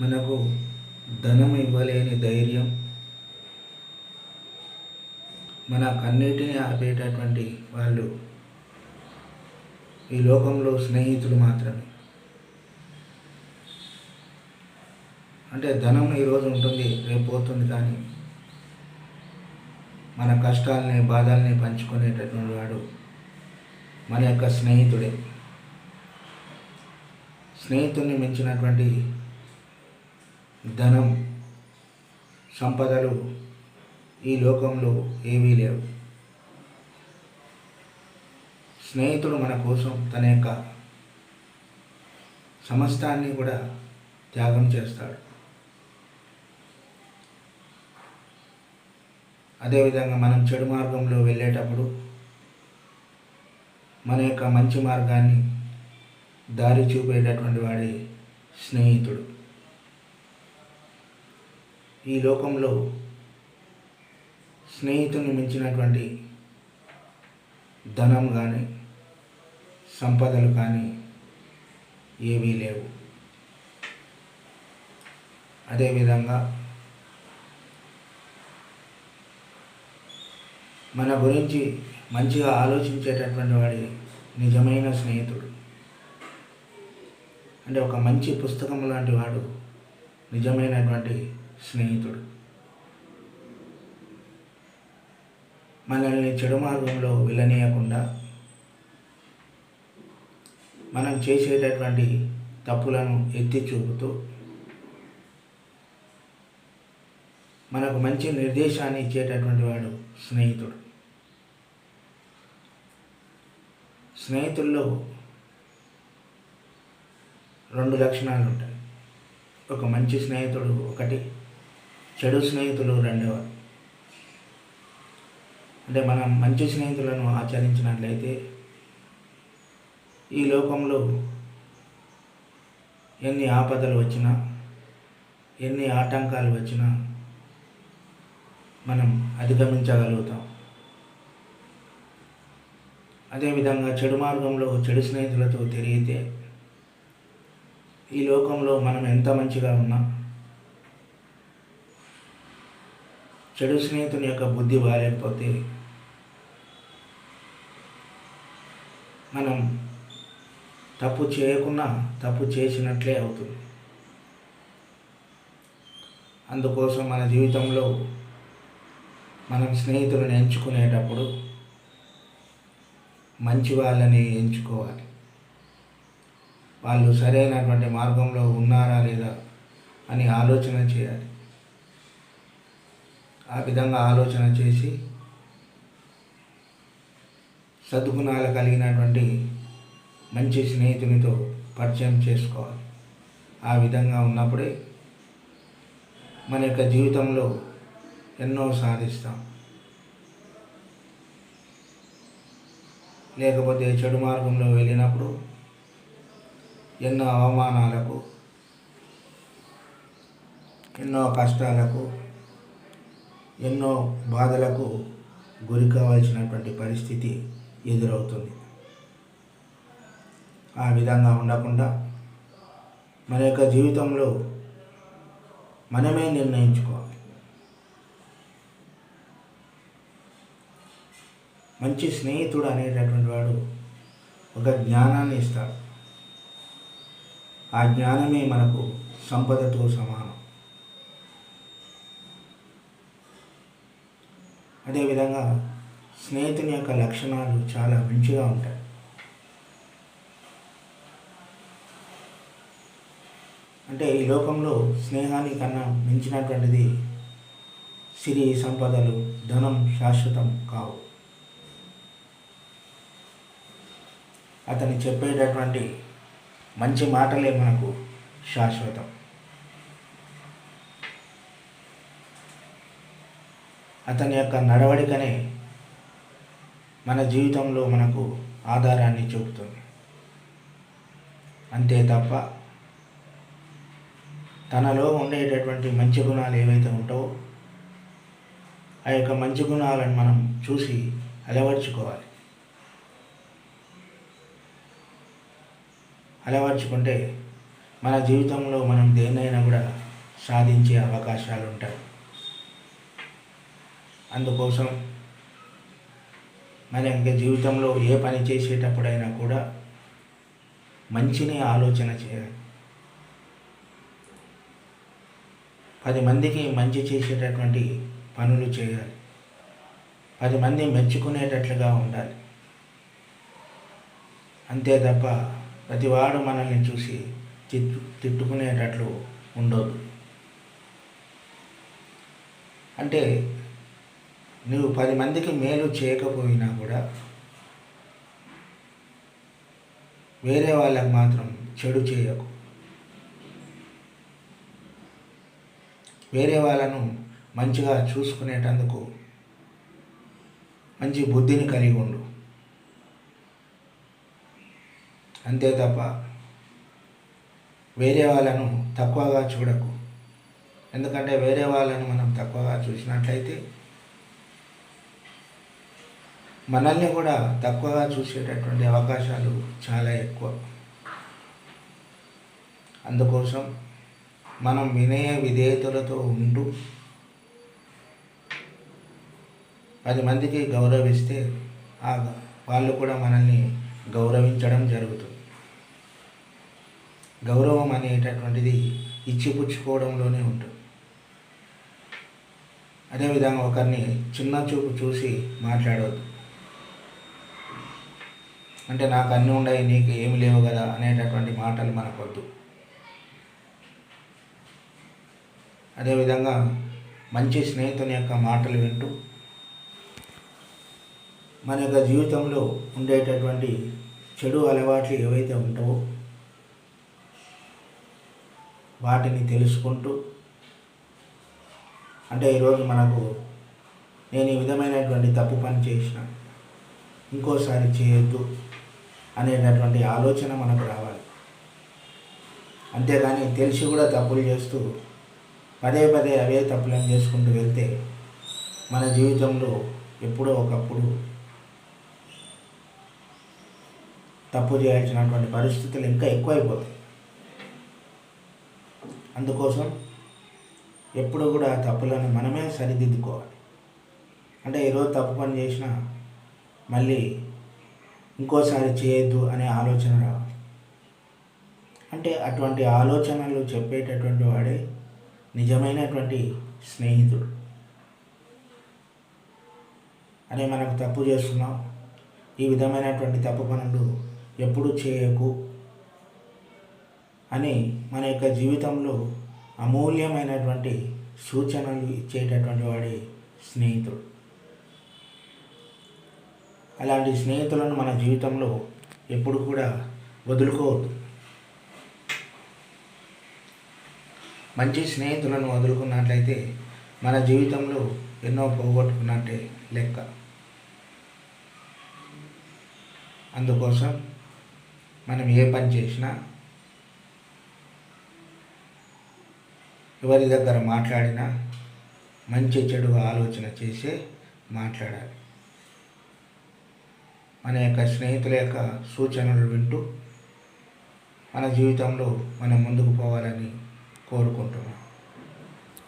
మనకు ధనం ఇవ్వలేని ధైర్యం మన కన్నిటిని ఆపేటటువంటి వాళ్ళు ఈ లోకంలో స్నేహితులు మాత్రమే. అంటే ధనం ఈరోజు ఉంటుంది రేపు పోతుంది కానీ మన కష్టాలని బాధల్ని పంచుకునేటటువంటి వాడు మన యొక్క స్నేహితుడే. స్నేహితుడిని మించినటువంటి ధనం సంపదలు ఈ లోకంలో ఏమీ లేవు. స్నేహితుడు మన కోసం తన యొక్క సమస్తాన్ని కూడా త్యాగం చేస్తాడు. అదేవిధంగా మనం చెడు మార్గంలో వెళ్ళేటప్పుడు మన యొక్క మంచి మార్గాన్ని దారి చూపేటటువంటి వాడి స్నేహితుడు. ఈ లోకంలో స్నేహితుని మించినటువంటి ధనం కానీ సంపదలు కానీ ఏవీ లేవు. అదేవిధంగా మన గురించి మంచిగా ఆలోచించేటటువంటి వాడి నిజమైన స్నేహితుడు. అంటే ఒక మంచి పుస్తకం లాంటి వాడు నిజమైనటువంటి స్నేహితుడు. మనల్ని చెడు మార్గంలో వెళ్ళనీయకుండా మనం చేసేటటువంటి తప్పులను ఎత్తి చూపుతూ మనకు మంచి నిర్దేశాన్ని ఇచ్చేటటువంటి వాడు స్నేహితుడు. స్నేహితుల్లో రెండు లక్షణాలు ఉంటాయి ఒక మంచి స్నేహితుడు ఒకటి చెడు స్నేహితులు రెండవ అంటే మనం మంచి స్నేహితులను ఆచరించినట్లయితే ఈ లోకంలో ఎన్ని ఆపదలు వచ్చినా ఎన్ని ఆటంకాలు వచ్చినా మనం అధిగమించగలుగుతాం. అదేవిధంగా చెడు మార్గంలో చెడు స్నేహితులతో తిరిగితే ఈ లోకంలో మనం ఎంత మంచిగా ఉన్నా చెడు స్నేహితుని యొక్క బుద్ధి బాగాలేకపోతే మనం తప్పు చేయకున్నా తప్పు చేసినట్లే అవుతుంది. అందుకోసం మన జీవితంలో మనం స్నేహితులను ఎంచుకునేటప్పుడు మంచి వాళ్ళని ఎంచుకోవాలి. వాళ్ళు సరైనటువంటి మార్గంలో ఉన్నారా లేదా అని ఆలోచన చేయాలి. ఆ విధంగా ఆలోచన చేసి సద్గుణాలు కలిగినటువంటి మంచి స్నేహితునితో పరిచయం చేసుకోవాలి. ఆ విధంగా ఉన్నప్పుడే మన యొక్క జీవితంలో ఎన్నో సాధిస్తాం. లేకపోతే చెడు మార్గంలో వెళ్ళినప్పుడు ఎన్నో అవమానాలకు ఎన్నో కష్టాలకు ఎన్నో బాధలకు గురి కావాల్సినటువంటి పరిస్థితి ఎదురవుతుంది. ఆ విధంగా ఉండకుండా మన యొక్క జీవితంలో మనమే నిర్ణయించుకోవాలి. మంచి స్నేహితుడు అనేటటువంటి వాడు ఒక జ్ఞానాన్ని ఇస్తాడు. ఆ జ్ఞానమే మనకు సంపదతో సమానం. అదేవిధంగా స్నేహితుని యొక్క లక్షణాలు చాలా మంచిగా ఉంటాయి. అంటే ఈ లోకంలో స్నేహాని కన్నా మించినటువంటిది సిరి సంపదలు ధనం శాశ్వతం కావు. అతను చెప్పేటటువంటి మంచి మాటలే మనకు శాశ్వతం. అతని యొక్క నడవడికనే మన జీవితంలో మనకు ఆధారాన్ని చూపుతుంది. అంతే తప్ప తనలో ఉండేటటువంటి మంచి గుణాలు ఏవైతే ఉంటావో ఆ యొక్క మంచి గుణాలను మనం చూసి అలవర్చుకోవాలి. అలవర్చుకుంటే మన జీవితంలో మనం దేన్నైనా కూడా సాధించే అవకాశాలు ఉంటాయి అందుకోసం మన ఇంకా జీవితంలో ఏ పని చేసేటప్పుడైనా కూడా మంచిని ఆలోచన చేయాలి. పది మందికి మంచి చేసేటటువంటి పనులు చేయాలి. పది మంది మెచ్చుకునేటట్లుగా ఉండాలి. అంతే తప్ప ప్రతివాడు మనల్ని చూసి తిట్టు తిట్టుకునేటట్లు ఉండదు. అంటే నువ్వు పది మందికి మేలు చేయకపోయినా కూడా వేరే వాళ్ళకు మాత్రం చెడు చేయకు. వేరే వాళ్ళను మంచిగా చూసుకునేటందుకు మంచి బుద్ధిని కలిగి ఉండు. అంతే తప్ప వేరే వాళ్ళను తక్కువగా చూడకు. ఎందుకంటే వేరే వాళ్ళను మనం తక్కువగా చూసినట్లయితే మనల్ని కూడా తక్కువగా చూసేటటువంటి అవకాశాలు చాలా ఎక్కువ. అందుకోసం మనం వినయ విధేయతలతో ఉంటూ పది మందికి గౌరవిస్తే ఆ వాళ్ళు కూడా మనల్ని గౌరవించడం జరుగుతుంది. గౌరవం అనేటటువంటిది ఇచ్చిపుచ్చుకోవడంలోనే ఉంటుంది. అదేవిధంగా ఒకరిని చిన్న చూపు చూసి మాట్లాడవద్దు. అంటే నాకు అన్నీ ఉన్నాయి నీకు ఏమి లేవు కదా అనేటటువంటి మాటలు మనకొద్దు. అదేవిధంగా మంచి స్నేహితుని యొక్క మాటలు వింటూ మన యొక్క జీవితంలో ఉండేటటువంటి చెడు అలవాట్లు ఏవైతే ఉంటావో వాటిని తెలుసుకుంటూ అంటే ఈరోజు మనకు నేను ఈ విధమైనటువంటి తప్పు పని చేసినాను ఇంకోసారి చేయొద్దు అనేటటువంటి ఆలోచన మనకు రావాలి. అంతేగాని తెలిసి కూడా తప్పులు చేస్తూ పదే పదే అవే తప్పులను చేసుకుంటూ వెళ్తే మన జీవితంలో ఎప్పుడో ఒకప్పుడు తప్పు చేయాల్సినటువంటి పరిస్థితులు ఇంకా ఎక్కువైపోతాయి. అందుకోసం ఎప్పుడు కూడా తప్పులను మనమే సరిదిద్దుకోవాలి. అంటే ఈరోజు తప్పు పని చేసినా మళ్ళీ ఇంకోసారి చేయొద్దు అనే ఆలోచన రావాలి. అంటే అటువంటి ఆలోచనలు చెప్పేటటువంటి వాడే నిజమైనటువంటి స్నేహితుడు. అనే మనకు తప్పు చేస్తున్నాం. ఈ విధమైనటువంటి తప్పు పనులు ఎప్పుడు చేయకు అని మన యొక్క జీవితంలో అమూల్యమైనటువంటి సూచనలు ఇచ్చేటటువంటి వాడి స్నేహితుడు. అలాంటి స్నేహితులను మన జీవితంలో ఎప్పుడు కూడా వదులుకోవద్దు. మంచి స్నేహితులను వదులుకున్నట్లయితే మన జీవితంలో ఎన్నో పోగొట్టుకున్నట్టే లెక్క. అందుకోసం మనం ఏ పని చేసినా ఎవరి దగ్గర మాట్లాడినా మంచి చెడు ఆలోచన చేసే మాట్లాడాలి. మన యొక్క స్నేహితుల యొక్క సూచనలు వింటూ మన జీవితంలో మనం ముందుకు పోవాలని కోరుకుంటున్నాం.